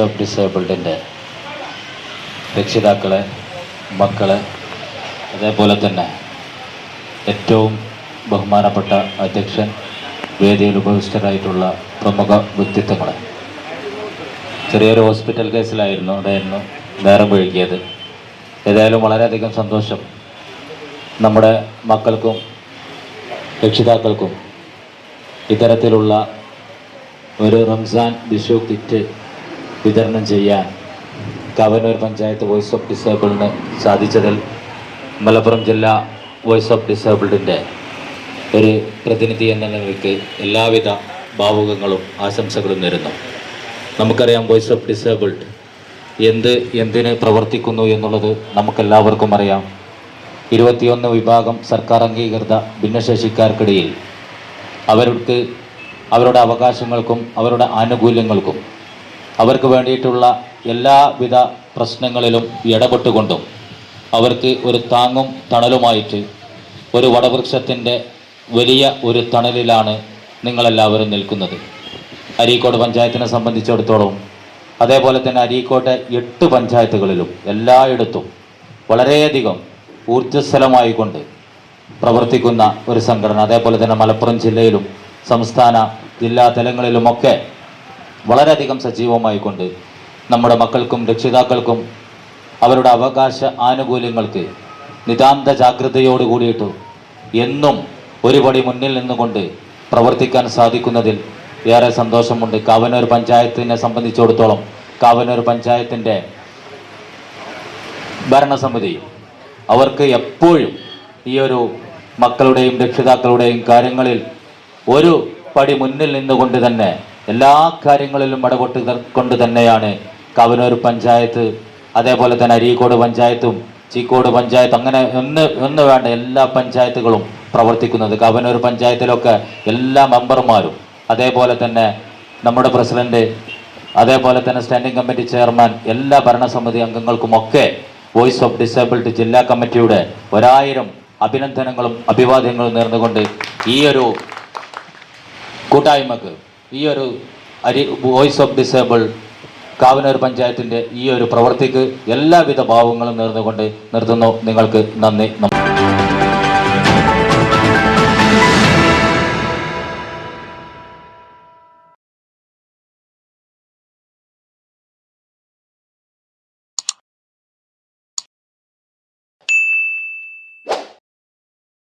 Of ഡിസേബിൾഡിന്റെ രക്ഷിതാക്കളെ മക്കളെ അതേപോലെ തന്നെ ഏറ്റവും ബഹുമാനപ്പെട്ട അധ്യക്ഷൻ വേദിയിൽ ഉപവിഷ്ടരായിട്ടുള്ള പ്രമുഖ വ്യക്തിത്വങ്ങളെ. ചെറിയൊരു ഹോസ്പിറ്റൽ കേസിലായിരുന്നു അതായിരുന്നു നേരം ഒഴുകിയത് ഏതായാലും വളരെയധികം സന്തോഷം നമ്മുടെ മക്കൾക്കും രക്ഷിതാക്കൾക്കും ഇത്തരത്തിലുള്ള ഒരു റംസാൻ വിഷു കിറ്റ് വിതരണം ചെയ്യാൻ കവനൂർ പഞ്ചായത്ത് വോയിസ് ഓഫ് ഡിസേബിളിന് സാധിച്ചതിൽ മലപ്പുറം ജില്ലാ വോയിസ് ഓഫ് ഡിസേബിൾഡിന്റെ ഒരു പ്രതിനിധി എന്ന നിലയ്ക്ക് എല്ലാവിധ ഭാവുകങ്ങളും ആശംസകളും നേരുന്നു. നമുക്കറിയാം വോയിസ് ഓഫ് ഡിസേബിൾഡ് എന്ത് എന്തിന് പ്രവർത്തിക്കുന്നു എന്നുള്ളത് നമുക്കെല്ലാവർക്കും അറിയാം. ഇരുപത്തിയൊന്ന് വിഭാഗം സർക്കാർ അംഗീകൃത ഭിന്നശേഷിക്കാർക്കിടയിൽ അവർക്ക് അവരുടെ അവകാശങ്ങൾക്കും അവരുടെ ആനുകൂല്യങ്ങൾക്കും അവർക്ക് വേണ്ടിയിട്ടുള്ള എല്ലാവിധ പ്രശ്നങ്ങളിലും ഇടപെട്ടുകൊണ്ടും അവർക്ക് ഒരു താങ്ങും തണലുമായിട്ട് ഒരു വടവൃക്ഷത്തിന്റെ വലിയ ഒരു തണലിലാണ് നിങ്ങളെല്ലാവരും നിൽക്കുന്നത്. അരീക്കോട് പഞ്ചായത്തിനെ സംബന്ധിച്ചിടത്തോളം അതേപോലെ തന്നെ അരീക്കോട്ടെ എട്ട് പഞ്ചായത്തുകളിലും എല്ലായിടത്തും വളരെയധികം ഊർജസ്വലമായിക്കൊണ്ട് പ്രവർത്തിക്കുന്ന ഒരു സംഘടന. അതേപോലെ തന്നെ മലപ്പുറം ജില്ലയിലും സംസ്ഥാന ജില്ലാ തലങ്ങളിലുമൊക്കെ വളരെയധികം സജീവമായിക്കൊണ്ട് നമ്മുടെ മക്കൾക്കും രക്ഷിതാക്കൾക്കും അവരുടെ അവകാശ ആനുകൂല്യങ്ങൾക്ക് നിതാന്ത ജാഗ്രതയോട് കൂടിയിട്ട് എന്നും ഒരുപടി മുന്നിൽ നിന്നുകൊണ്ട് പ്രവർത്തിക്കാൻ സാധിക്കുന്നതിൽ ഏറെ സന്തോഷമുണ്ട്. കാവനൂർ പഞ്ചായത്തിനെ സംബന്ധിച്ചിടത്തോളം കാവനൂർ പഞ്ചായത്തിന്റെ ഭരണസമിതി അവർക്ക് എപ്പോഴും ഈ ഒരു മക്കളുടെയും രക്ഷിതാക്കളുടെയും കാര്യങ്ങളിൽ ഒരു പടി മുന്നിൽ നിന്നുകൊണ്ട് തന്നെ എല്ലാ കാര്യങ്ങളിലും ഇടപെട്ട് കൊണ്ട് തന്നെയാണ്. കവനൂർ പഞ്ചായത്ത് അതേപോലെ തന്നെ അരീക്കോട് പഞ്ചായത്തും ചീക്കോട് പഞ്ചായത്ത് അങ്ങനെ ഒന്ന് ഒന്ന് വേണ്ട എല്ലാ പഞ്ചായത്തുകളും പ്രവർത്തിക്കുന്നത്. കവനൂർ പഞ്ചായത്തിലൊക്കെ എല്ലാ മെമ്പർമാരും അതേപോലെ തന്നെ നമ്മുടെ പ്രസിഡന്റ് അതേപോലെ തന്നെ സ്റ്റാൻഡിംഗ് കമ്മിറ്റി ചെയർമാൻ എല്ലാ ഭരണസമിതി അംഗങ്ങൾക്കുമൊക്കെ വോയിസ് ഓഫ് ഡിസേബിൾഡ് ജില്ലാ കമ്മിറ്റിയുടെ ഒരായിരം അഭിനന്ദനങ്ങളും അഭിവാദ്യങ്ങളും നേർന്നുകൊണ്ട് ഈ ഒരു കൂട്ടായ്മക്ക് ഈ ഒരു അരി വോയിസ് ഓഫ് ഡിസേബിൾ കാവനൂർ പഞ്ചായത്തിന്റെ ഈ ഒരു പ്രവൃത്തിക്ക് എല്ലാവിധ ഭാവങ്ങളും നേർന്നുകൊണ്ട് നിർത്തുന്നു. നിങ്ങൾക്ക് നന്ദി നമസ്കാരം